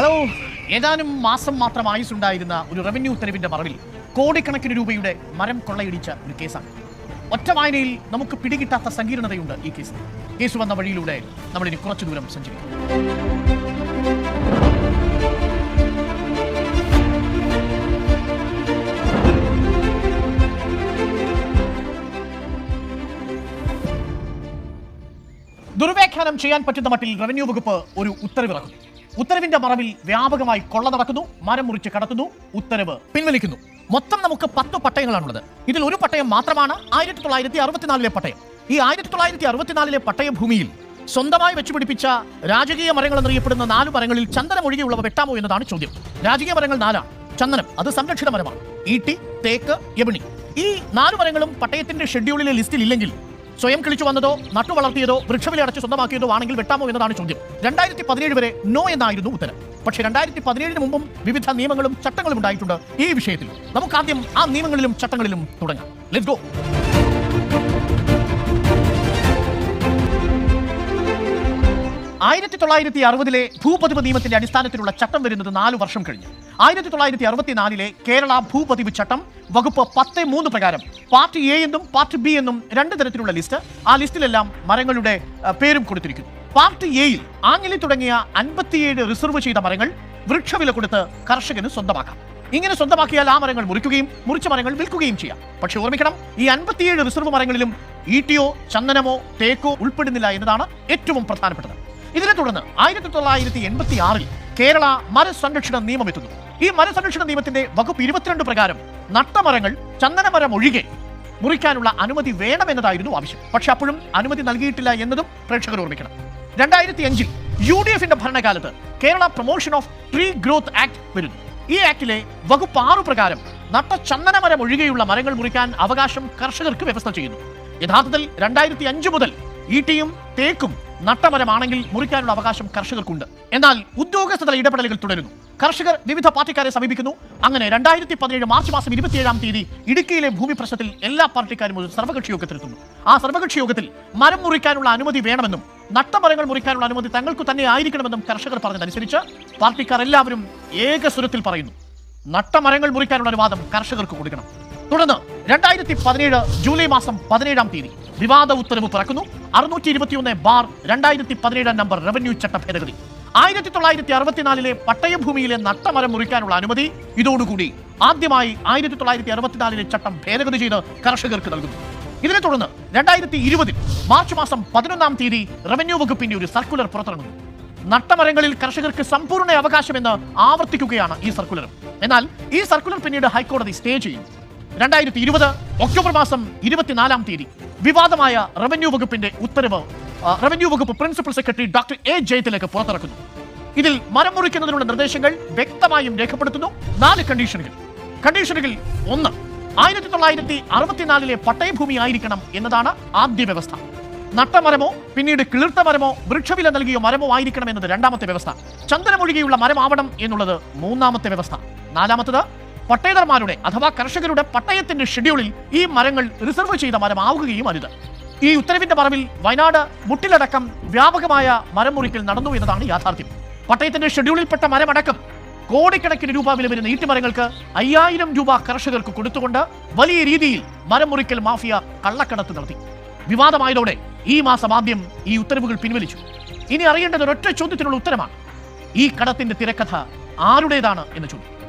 Hello ഏതാനും മാസം മാത്രം ആയുസുണ്ടായിരുന്ന ഒരു റവന്യൂ ഉത്തരവിന്റെ മറവിൽ കോടിക്കണക്കിന് രൂപയുടെ മരം കൊള്ളയിടിച്ച ഒരു കേസാണ്. ഒറ്റ വായനയിൽ നമുക്ക് പിടികിട്ടാത്ത സങ്കീർണതയുണ്ട് ഈ കേസിൽ കേസ് വന്ന വഴിയിലൂടെ നമ്മളിനി കുറച്ചു ദൂരം സഞ്ചരിക്കും. ദുർവ്യാഖ്യാനം ചെയ്യാൻ പറ്റുന്ന മട്ടിൽ റവന്യൂ വകുപ്പ് ഒരു ഉത്തരവിറക്കുന്നു. ഉത്തരവിന്റെ മറവിൽ വ്യാപകമായി കൊള്ള നടക്കുന്നു മരം മുറിച്ച് കടത്തുന്നു ഉത്തരവ് പിൻവലിക്കുന്നു. മൊത്തം നമുക്ക് പത്ത് പട്ടയങ്ങളാണുള്ളത്. ഇതിൽ ഒരു പട്ടയം മാത്രമാണ് ആയിരത്തി തൊള്ളായിരത്തി അറുപത്തിനാലിലെ പട്ടയം. ഈ ആയിരത്തി തൊള്ളായിരത്തി അറുപത്തിനാലിലെ പട്ടയഭൂമിയിൽ സ്വന്തമായി വെച്ചുപിടിപ്പിച്ച രാജകീയ മരങ്ങൾ എന്നറിയപ്പെടുന്ന നാല് മരങ്ങളിൽ ചന്ദനം ഒഴികെയുള്ളവ വെട്ടാമോ എന്നതാണ് ചോദ്യം. രാജകീയ മരങ്ങൾ നാലാണ് ചന്ദനം അത് സംരക്ഷിത മരമാണ്. ഈട്ടി തേക്ക് യബിണി ഈ നാല് മരങ്ങളും പട്ടയത്തിന്റെ ഷെഡ്യൂളിലെ ലിസ്റ്റിൽ ഇല്ലെങ്കിൽ സ്വയം കിളിച്ചു വന്നതോ നട്ടു വളർത്തിയതോ വൃക്ഷവില അടച്ച് സ്വന്തമാക്കിയതോ ആണെങ്കിൽ വെട്ടാമോ എന്നതാണ് ചോദ്യം. രണ്ടായിരത്തി പതിനേഴ് വരെ നോ എന്നായിരുന്നു ഉത്തരം. പക്ഷേ രണ്ടായിരത്തി പതിനേഴിന് മുമ്പും വിവിധ നിയമങ്ങളും ചട്ടങ്ങളും ഉണ്ടായിട്ടുണ്ട് ഈ വിഷയത്തിൽ. നമുക്ക് ആദ്യം ആ നിയമങ്ങളിലും ചട്ടങ്ങളിലും തുടങ്ങാം. ലെറ്റ്സ് ഗോ ആയിരത്തി തൊള്ളായിരത്തി അറുപതിലെ ഭൂപതിവ് നിയമത്തിന്റെ അടിസ്ഥാനത്തിലുള്ള ചട്ടം വരുന്നത് നാലു വർഷം കഴിഞ്ഞു. ആയിരത്തി തൊള്ളായിരത്തി അറുപത്തിനാലിലെ കേരള ഭൂപതിവ് ചട്ടം വകുപ്പ് പത്ത് മൂന്ന് പ്രകാരം പാർട്ട് എ എന്നും പാർട്ട് ബി എന്നും രണ്ട് തരത്തിലുള്ള ലിസ്റ്റ് ആ ലിസ്റ്റിലെല്ലാം മരങ്ങളുടെ പേരും കൊടുത്തിരിക്കുന്നു. പാർട്ട് എയിൽ ആഞ്ഞിലി തുടങ്ങിയ അൻപത്തിയേഴ് റിസർവ് ചെയ്ത മരങ്ങൾ വൃക്ഷവില കൊടുത്ത് കർഷകന് സ്വന്തമാക്കാം. ഇങ്ങനെ സ്വന്തമാക്കിയാൽ ആ മരങ്ങൾ മുറിക്കുകയും മുറിച്ച മരങ്ങൾ വിൽക്കുകയും ചെയ്യാം. പക്ഷെ ഓർമ്മിക്കണം ഈ അൻപത്തിയേഴ് റിസർവ് മരങ്ങളിലും ഈട്ടിയോ ചന്ദനമോ തേക്കോ ഉൾപ്പെടുന്നില്ല എന്നതാണ് ഏറ്റവും പ്രധാനപ്പെട്ടത്. ഇതിനെ തുടർന്ന് ആയിരത്തി തൊള്ളായിരത്തി എൺപത്തി ആറിൽ കേരള മരസംരക്ഷണ നിയമം എത്തുന്നു. ഈ മരസംരക്ഷണ നിയമത്തിന്റെ വകുപ്പ് ഇരുപത്തിരണ്ട് പ്രകാരം നട്ടമരങ്ങൾ ചന്ദനമരം ഒഴികെ മുറിക്കാനുള്ള അനുമതി വേണമെന്നതായിരുന്നു ആവശ്യം. പക്ഷെ അപ്പോഴും അനുമതി നൽകിയിട്ടില്ല എന്നതും പ്രേക്ഷകർ ഓർമ്മിക്കണം. രണ്ടായിരത്തി അഞ്ചിൽ യു ഡി എഫിന്റെ ഭരണകാലത്ത് Kerala promotion of tree growth act വരുന്നു. ഈ ആക്ടിലെ വകുപ്പ് ആറു പ്രകാരം നട്ട ചന്ദനമരം ഒഴികെയുള്ള മരങ്ങൾ മുറിക്കാൻ അവകാശം കർഷകർക്ക് വ്യവസ്ഥ ചെയ്യുന്നു. യഥാർത്ഥത്തിൽ രണ്ടായിരത്തി അഞ്ച് മുതൽ ഈട്ടിയും തേക്കും നട്ടമരമാണെങ്കിൽ മുറിക്കാനുള്ള അവകാശം കർഷകർക്കുണ്ട്. എന്നാൽ ഉദ്യോഗസ്ഥതല ഇടപെടലുകൾ തുടരുന്നു. കർഷകർ വിവിധ പാർട്ടിക്കാരെ സമീപിക്കുന്നു. അങ്ങനെ രണ്ടായിരത്തി പതിനേഴ് മാർച്ച് മാസം ഇരുപത്തിയേഴാം തീയതി ഇടുക്കിയിലെ ഭൂമി പ്രശ്നത്തിൽ എല്ലാ പാർട്ടിക്കാരും ഒരു സർവകക്ഷി യോഗത്തിലെത്തുന്നു. ആ സർവകക്ഷി യോഗത്തിൽ മരം മുറിക്കാനുള്ള അനുമതി വേണമെന്നും നട്ടമരങ്ങൾ മുറിക്കാനുള്ള അനുമതി തങ്ങൾക്ക് തന്നെ ആയിരിക്കണമെന്നും കർഷകർ പറഞ്ഞതനുസരിച്ച് പാർട്ടിക്കാർ എല്ലാവരും ഏകസ്വരത്തിൽ പറയുന്നു. നട്ടമരങ്ങൾ മുറിക്കാനുള്ള അനുവാദം കർഷകർക്ക് കൊടുക്കണം. തുടർന്ന് രണ്ടായിരത്തി പതിനേഴ് ജൂലൈ മാസം പതിനേഴാം തീയതി വിവാദ ഉത്തരവ് പിറക്കുന്നു. അറുന്നൂറ്റി ഇരുപത്തിയൊന്ന് ബാർ രണ്ടായിരത്തി പതിനേഴാം നമ്പർ റവന്യൂ ചട്ട ഭേദഗതി ആയിരത്തി തൊള്ളായിരത്തി അറുപത്തിനാലിലെ പട്ടയഭൂമിയിലെ നട്ടമരം മുറിക്കാനുള്ള അനുമതി ഇതോടുകൂടി ആദ്യമായി ആയിരത്തി തൊള്ളായിരത്തി അറുപത്തിനാലിലെ ചട്ടം ഭേദഗതി ചെയ്ത് കർഷകർക്ക് നൽകുന്നു. ഇതിനെ തുടർന്ന് രണ്ടായിരത്തി ഇരുപതിൽ മാർച്ച് മാസം പതിനൊന്നാം തീയതി റവന്യൂ വകുപ്പിന്റെ ഒരു സർക്കുലർ പുറത്തിറങ്ങുന്നു. നട്ടമരങ്ങളിൽ കർഷകർക്ക് സമ്പൂർണ അവകാശമെന്ന് ആവർത്തിക്കുകയാണ് ഈ സർക്കുലർ. എന്നാൽ ഈ സർക്കുലർ പിന്നീട് ഹൈക്കോടതി സ്റ്റേ ചെയ്യും രണ്ടായിരത്തി ഇരുപത് ഒക്ടോബർ മാസം ഇരുപത്തിനാലാം തീയതി വിവാദമായ റവന്യൂ വകുപ്പിന്റെ ഉത്തരവ്. റവന്യൂ വകുപ്പ് പ്രിൻസിപ്പൽ സെക്രട്ടറി ഡോക്ടർ എ ജയത്തിലേക്ക് പുറത്തിറക്കുന്നു. ഇതിൽ മരം മുറിക്കുന്നതിനുള്ള നിർദ്ദേശങ്ങൾ വ്യക്തമായും രേഖപ്പെടുത്തുന്നു. നാല് കണ്ടീഷനുകൾ കണ്ടീഷനുകൾ ഒന്ന് ആയിരത്തി തൊള്ളായിരത്തി അറുപത്തിനാലിലെ പട്ടയഭൂമി ആയിരിക്കണം എന്നതാണ് ആദ്യ വ്യവസ്ഥ. നട്ടമരമോ പിന്നീട് കിളിർത്ത മരമോ വൃക്ഷവില നൽകിയ മരമോ ആയിരിക്കണം എന്നത് രണ്ടാമത്തെ വ്യവസ്ഥ. ചന്ദനമൊഴികെയുള്ള മരമാവണം എന്നുള്ളത് മൂന്നാമത്തെ വ്യവസ്ഥ. നാലാമത്തത് പട്ടേതർമാരുടെ അഥവാ കർഷകരുടെ പട്ടയത്തിന്റെ ഷെഡ്യൂളിൽ ഈ മരങ്ങൾ റിസർവ് ചെയ്ത മരമാവുകയും അരുത്. ഈ ഉത്തരവിന്റെ മറവിൽ വയനാട് മുട്ടിലടക്കം വ്യാപകമായ മരം മുറിക്കൽ നടന്നു എന്നതാണ് യാഥാർത്ഥ്യം. പട്ടയത്തിന്റെ ഷെഡ്യൂളിൽപ്പെട്ട മരമടക്കം കോടിക്കണക്കിന് രൂപ വില വരുന്ന ഈട്ടുമരങ്ങൾക്ക് അയ്യായിരം രൂപ കർഷകർക്ക് കൊടുത്തുകൊണ്ട് വലിയ രീതിയിൽ മരം മുറിക്കൽ മാഫിയ കള്ളക്കടത്ത് നടത്തി. വിവാദമായതോടെ ഈ മാസം ആദ്യം ഈ ഉത്തരവുകൾ പിൻവലിച്ചു. ഇനി അറിയേണ്ടത് ഒരൊറ്റ ചോദ്യത്തിനുള്ള ഉത്തരമാണ്. ഈ കടത്തിന്റെ തിരക്കഥ ആരുടേതാണ് എന്ന ചോദ്യം.